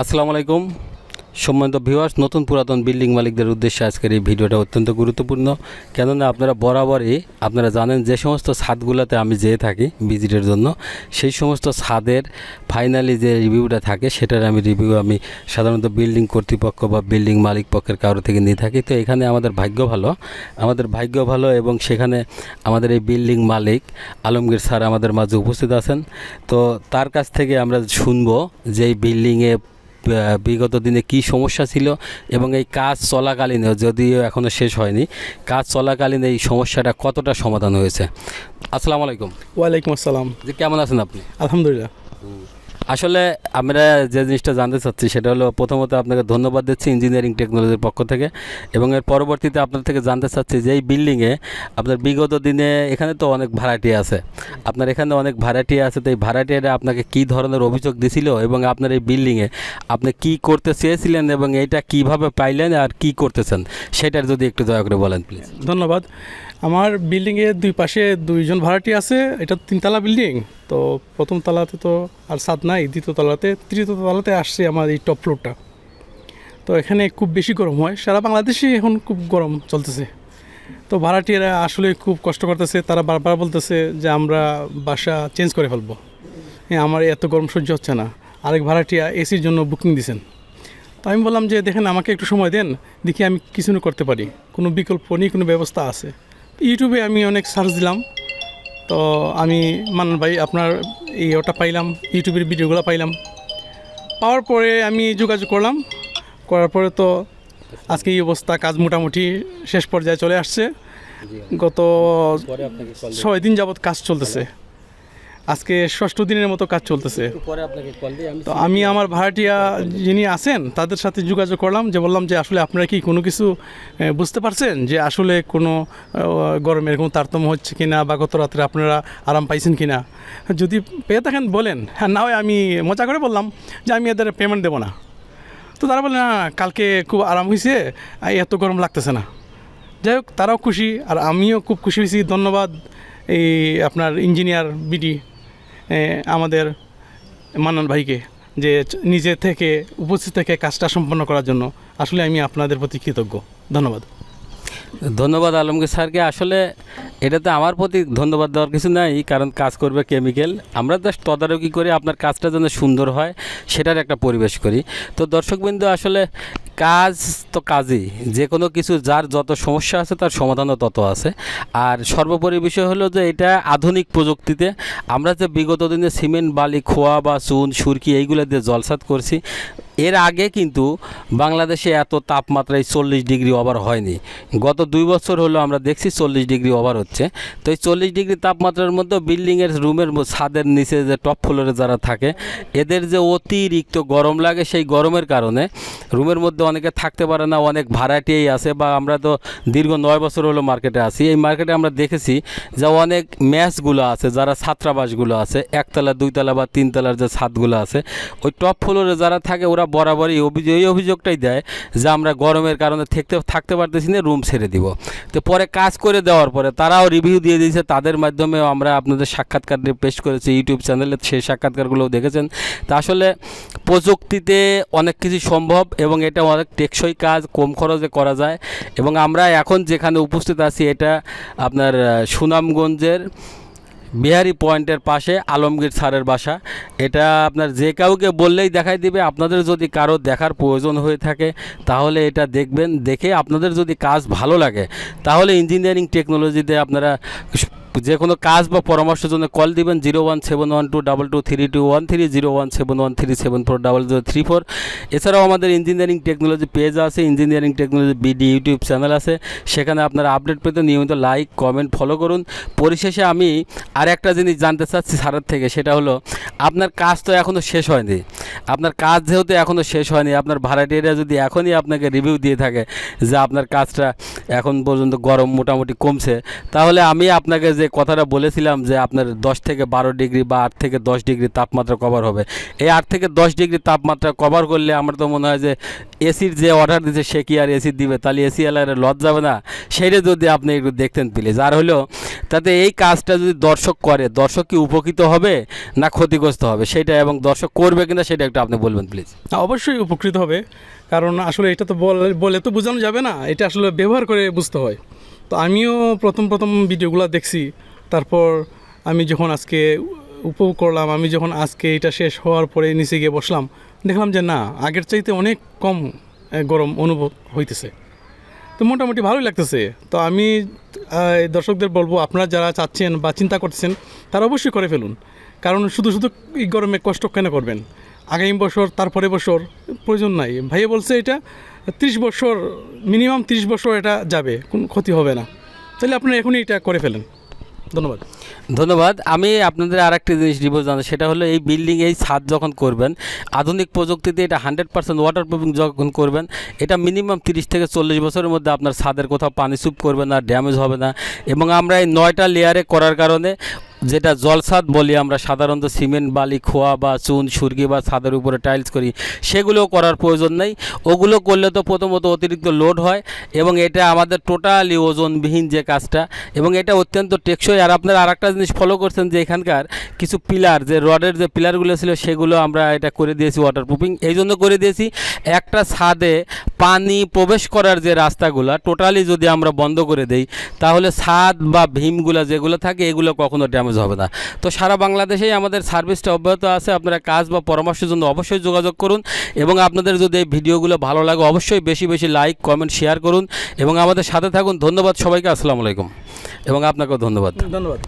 আসসালামু আলাইকুম। সম্মানিত ভিউয়ার্স নতুন পুরাতন বিল্ডিং মালিকদের উদ্দেশ্যে আজকের এই ভিডিওটা অত্যন্ত গুরুত্বপূর্ণ। কেননা আপনারা বরাবরই আপনারা জানেন যে সমস্ত ছাদগুলোতে আমি যেয়ে থাকি ভিজিটের জন্য, সেই সমস্ত ছাদের ফাইনালি যে রিভিউটা থাকে, সেটার আমি রিভিউ আমি সাধারণত বিল্ডিং কর্তৃপক্ষ বা বিল্ডিং মালিক পক্ষের কারও থেকে নিয়ে থাকি। তো এখানে আমাদের ভাগ্য ভালো। আমাদের ভাগ্য ভালো এবং সেখানে আমাদের এই বিল্ডিং মালিক আলমগীর স্যার আমাদের মাঝে উপস্থিত আছেন। তো তার কাছ থেকে আমরা শুনব যে এই বিল্ডিংয়ে বিগত দিনে কি সমস্যা ছিল এবং এই কাজ চলাকালীন যদিও এখনও শেষ হয়নি কাজ চলাকালীন এই সমস্যাটা কতটা সমাধান হয়েছে? আসসালামু আলাইকুম। ওয়ালাইকুম আসসালাম। যে কেমন আছেন আপনি? আলহামদুলিল্লাহ। আসলে আমরা যে জিনিসটা জানতে চাচ্ছি, সেটা হলো প্রথমত আপনাকে ধন্যবাদ দিচ্ছি ইঞ্জিনিয়ারিং টেকনোলজির পক্ষ থেকে এবং এর পরবর্তীতে আপনার থেকে জানতে চাচ্ছি যে এই বিল্ডিংয়ে আপনার বিগত দিনে এখানে তো অনেক ভাড়াটি আছে। আপনার এখানে অনেক ভাড়াটি আছে, তো এই ভাড়াটিয়ারা আপনাকে কী ধরনের অভিযোগ দিছিল এবং আপনার এই বিল্ডিংয়ে আপনি কি করতে চেয়েছিলেন এবং এটা কীভাবে পাইলেন আর কি করতেছেন? সেটার যদি একটু দয়া করে বলেন প্লিজ ধন্যবাদ। আমার বিল্ডিংয়ের দুই পাশে দুইজন ভাড়াটি আছে, এটা তিনতলা বিল্ডিং তো প্রথম তলাতে তো আর ছাদ নাই। দ্বিতীয় তলাতে। তৃতীয় তলাতে আসছে আমার এই টপ ফ্লোরটা তো এখানে খুব বেশি গরম হয়। সারা বাংলাদেশে এখন খুব গরম চলতেছে। তো ভাড়াটিয়ারা আসলে খুব কষ্ট করতেছে। তারা বারবার বলতেছে যে আমরা বাসা চেঞ্জ করে ফেলব। হ্যাঁ আমার এত গরম সহ্য হচ্ছে না। আরেক ভাড়াটিয়া এসির জন্য বুকিং দিয়েছেন তো আমি বললাম যে, দেখেন, আমাকে একটু সময় দেন। দেখি আমি কিছু করতে পারি। কোনো বিকল্প নেই, কোনো ব্যবস্থা আছে। ইউটিউবে আমি অনেক সার্চ দিলাম। তো আমি মান্নান ভাই আপনার এই ওটা পাইলাম ইউটিউবের ভিডিওগুলো পাইলাম। পাওয়ার পরে আমি যোগাযোগ করলাম। করার পরে তো আজকে এই অবস্থা কাজ মোটামুটি শেষ পর্যায়ে চলে আসছে। গত ছয় দিন যাবৎ কাজ চলতেছে। আজকে ষষ্ঠ দিনের মতো কাজ চলতেছে। তো আমি আমার ভাড়াটিয়া যিনি আছেন তাদের সাথে যোগাযোগ করলাম যে বললাম যে আসলে আপনারা কি কোনো কিছু বুঝতে পারছেন যে আসলে কোনো গরমের কোনো তারতম্য হচ্ছে কি না বা গত রাত্রে আপনারা আরাম পাইছেন কি না যদি পেয়ে থাকেন বলেন হ্যাঁ না হয় আমি মজা করে বললাম যে আমি এদের পেমেন্ট দেবো না। তো তারা বলে না কালকে খুব আরাম হয়েছে আর এত গরম লাগতেছে না। যাই হোক তারাও খুশি আর আমিও খুব খুশি হয়েছি। ধন্যবাদ এই আপনার ইঞ্জিনিয়ার বিডি আমাদের মান্নান ভাইকে যে নিজে থেকে উপস্থিত থেকে কাজটা সম্পন্ন করার জন্য আসলে আমি আপনাদের প্রতি কৃতজ্ঞ। ধন্যবাদ। ধন্যবাদ আলমগীর স্যারকে। আসলে এটাতে আমার প্রতি ধন্যবাদ দেওয়ার কিছু নাই, কারণ কাজ করবে কেমিক্যাল। আমরা জাস্ট তদারকি করে আপনার কাজটা যেন সুন্দর হয়, সেটার একটা পরিবেশ করি। তো দর্শকবৃন্দ, আসলে কাজ তো কাজই। যে কোনো কিছু যার যত সমস্যা আছে তার সমাধানও তত আছে। আর সর্বোপরি বিষয় হলো যে এটা আধুনিক প্রযুক্তিতে আমরা যে বিগত দিনে সিমেন্ট, বালি, খোয়া বা চুন, সুরকি এইগুলো দিয়ে জলসাত করছি এর আগে কিন্তু বাংলাদেশে এত তাপমাত্রায় চল্লিশ ডিগ্রি ওভার হয়নি। গত দুই বছর হলো আমরা দেখছি চল্লিশ ডিগ্রি ওভার হচ্ছে। তো এই চল্লিশ ডিগ্রি তাপমাত্রার মধ্যে বিল্ডিংয়ের রুমের ছাদের নিচে যে টপ ফ্লোরে যারা থাকে, এদের যে অতিরিক্ত গরম লাগে সেই গরমের কারণে রুমের মধ্যে অনেকে থাকতে পারে না, অনেক ভাড়াটিয়েই আছে বা আমরা তো দীর্ঘ নয় বছর হলো মার্কেটে আছি। এই মার্কেটে আমরা দেখেছি যে অনেক ম্যাচগুলো আছে, যারা ছাত্রাবাসগুলো আছে, একতলা, দুইতলা বা তিনতলার যে ছাদগুলো আছে, ওই টপ ফ্লোরে যারা থাকে ওরা বরাবরই অভিযোগ, এই অভিযোগটাই দেয় যে আমরা গরমের কারণে থাকতে থাকতে পারতেছি না রুম ছেড়ে দিব। তো পরে কাজ করে দেওয়ার পরে তারাও রিভিউ দিয়ে দিয়েছে, তাদের মাধ্যমেও আমরা আপনাদের সাক্ষাৎকার পেশ করেছি ইউটিউব চ্যানেলে সেই সাক্ষাৎকারগুলোও দেখেছেন। তা আসলে প্রযুক্তিতে অনেক কিছু সম্ভব এবং এটা অনেক টেকসই কাজ, কম খরচে করা যায় এবং আমরা এখন যেখানে উপস্থিত আছি, এটা আপনার সুনামগঞ্জের বিহারি পয়েন্টের পাশে আলমগীর স্যারের বাসা। এটা আপনার যে কাউকে বললেই দেখাই দিবে, আপনাদের যদি কারও দেখার প্রয়োজন হয়ে থাকে, তাহলে এটা দেখবেন, দেখে আপনাদের যদি কাজ ভালো লাগে, তাহলে ইঞ্জিনিয়ারিং টেকনোলজিতে আপনারা যে কোনো কাজ বা পরামর্শের জন্য কল দিবেন zero one seven one two double two three two one three zero one seven one three seven four double zero three four এছাড়াও আমাদের ইঞ্জিনিয়ারিং টেকনোলজি পেজ আছে engineering technology BD YouTube channel আছে। সেখানে আপনারা update পেতে নিয়মিত like comment follow করুন। পরিশেষে আমি আর একটা জিনিস জানতে চাচ্ছি স্যারের থেকে, সেটা হলো, আপনার কাজ তো এখনও শেষ হয়নি। আপনার কাজ যেহেতু এখনও শেষ হয়নি, আপনার ভাড়াটিয়ারা যদি এখনই আপনাকে রিভিউ দিয়ে থাকে যে আপনার কাজটা এখন পর্যন্ত গরম মোটামুটি কমছে, তাহলে আমি আপনাকে যে কথাটা বলেছিলাম যে আপনার দশ থেকে বারো ডিগ্রি বা আট থেকে দশ ডিগ্রি তাপমাত্রা কভার হবে। এই আট থেকে দশ ডিগ্রি তাপমাত্রা কভার করলে আমার তো মনে হয় যে এসির যে অর্ডার দিচ্ছে সে কি আর এসি দিবে? তাহলে এসি এলাকার লজ যাবে না। সেটা যদি আপনি একটু দেখতেন প্লিজ আর হলেও তাতে এই কাজটা যদি দর্শক করে, দর্শক কি উপকৃত হবে না ক্ষতিগ্রস্ত হবে? সেটা এবং দর্শক করবে কিনা সেটা একটু আপনি বলবেন প্লিজ অবশ্যই উপকৃত হবে। কারণ আসলে এটা তো বলে বলে তো বোঝানো যাবে না, এটা আসলে ব্যবহার করে বুঝতে হয়। তো আমিও প্রথম প্রথম ভিডিওগুলো দেখছি, তারপর আমি যখন আজকে উপভোগ করলাম, আমি যখন আজকে এটা শেষ হওয়ার পরে নিচে গিয়ে বসলাম, দেখলাম যে না, আগের চাইতে অনেক কম গরম অনুভব হইতেছে। তো মোটামুটি ভালোই লাগতেছে। তো আমি দর্শকদের বলব, আপনারা যারা চাচ্ছেন বা চিন্তা করছেন তারা অবশ্যই করে ফেলুন। কারণ শুধু শুধু এই গরমে কষ্ট কেন করবেন? আগামী বছর, তারপরে বছর, প্রয়োজন নাই। ভাইয়া বলছে এটা ত্রিশ বছর মিনিমাম ত্রিশ বছর এটা যাবে, কোনো ক্ষতি হবে না। তাহলে আপনারা এখনই এটা করে ফেলেন। ধন্যবাদ। ধন্যবাদ। আমি আপনাদের আর একটা জিনিস রিভিউ জানাই সেটা হলো এই বিল্ডিং এই ছাদ যখন করবেন, আধুনিক প্রযুক্তিতে এটা হান্ড্রেড পার্সেন্ট ওয়াটার প্রুফিং যখন করবেন, এটা মিনিমাম তিরিশ থেকে চল্লিশ বছরের মধ্যে আপনার ছাদের কোথাও পানি সুপ করবে না ড্যামেজ হবে না। এবং আমরা এই নয়টা লেয়ারে করার কারণে যেটা জলসাদ বলি আমরা সাধারণত সিমেন্ট, বালি, খোয়া বা চুন সুরগি বা ছাদের উপরে টাইলস করি সেগুলো করার প্রয়োজন নেই। ওগুলো করলে তো প্রথমত অতিরিক্ত লোড হয় এবং এটা আমাদের টোটালি ওজনবিহীন যে কাজটা এবং এটা অত্যন্ত টেকসই। আর আপনারা আর একটা জিনিস ফলো করছেন যে এখানকার কিছু পিলার, যে রডের যে পিলারগুলো ছিল সেগুলো আমরা এটা করে দিয়েছি ওয়াটারপ্রুফিং এই জন্য করে দিয়েছি একটা ছাদে পানি প্রবেশ করার যে রাস্তাগুলো, টোটালি যদি আমরা বন্ধ করে দেই, তাহলে ছাদ বা ভীমগুলো যেগুলো থাকে, এগুলো কখনো ড্যামেজ হবে না। তো সারা বাংলাদেশেই আমাদের সার্ভিসটা অব্যাহত আছে। আপনারা কাজ বা পরামর্শের জন্য অবশ্যই যোগাযোগ করুন এবং আপনাদের যদি এই ভিডিওগুলো ভালো লাগে অবশ্যই বেশি বেশি লাইক, কমেন্ট, শেয়ার করুন এবং আমাদের সাথে থাকুন। ধন্যবাদ সবাইকে। আসসালামু আলাইকুম। এবং আপনাকেও ধন্যবাদ। ধন্যবাদ।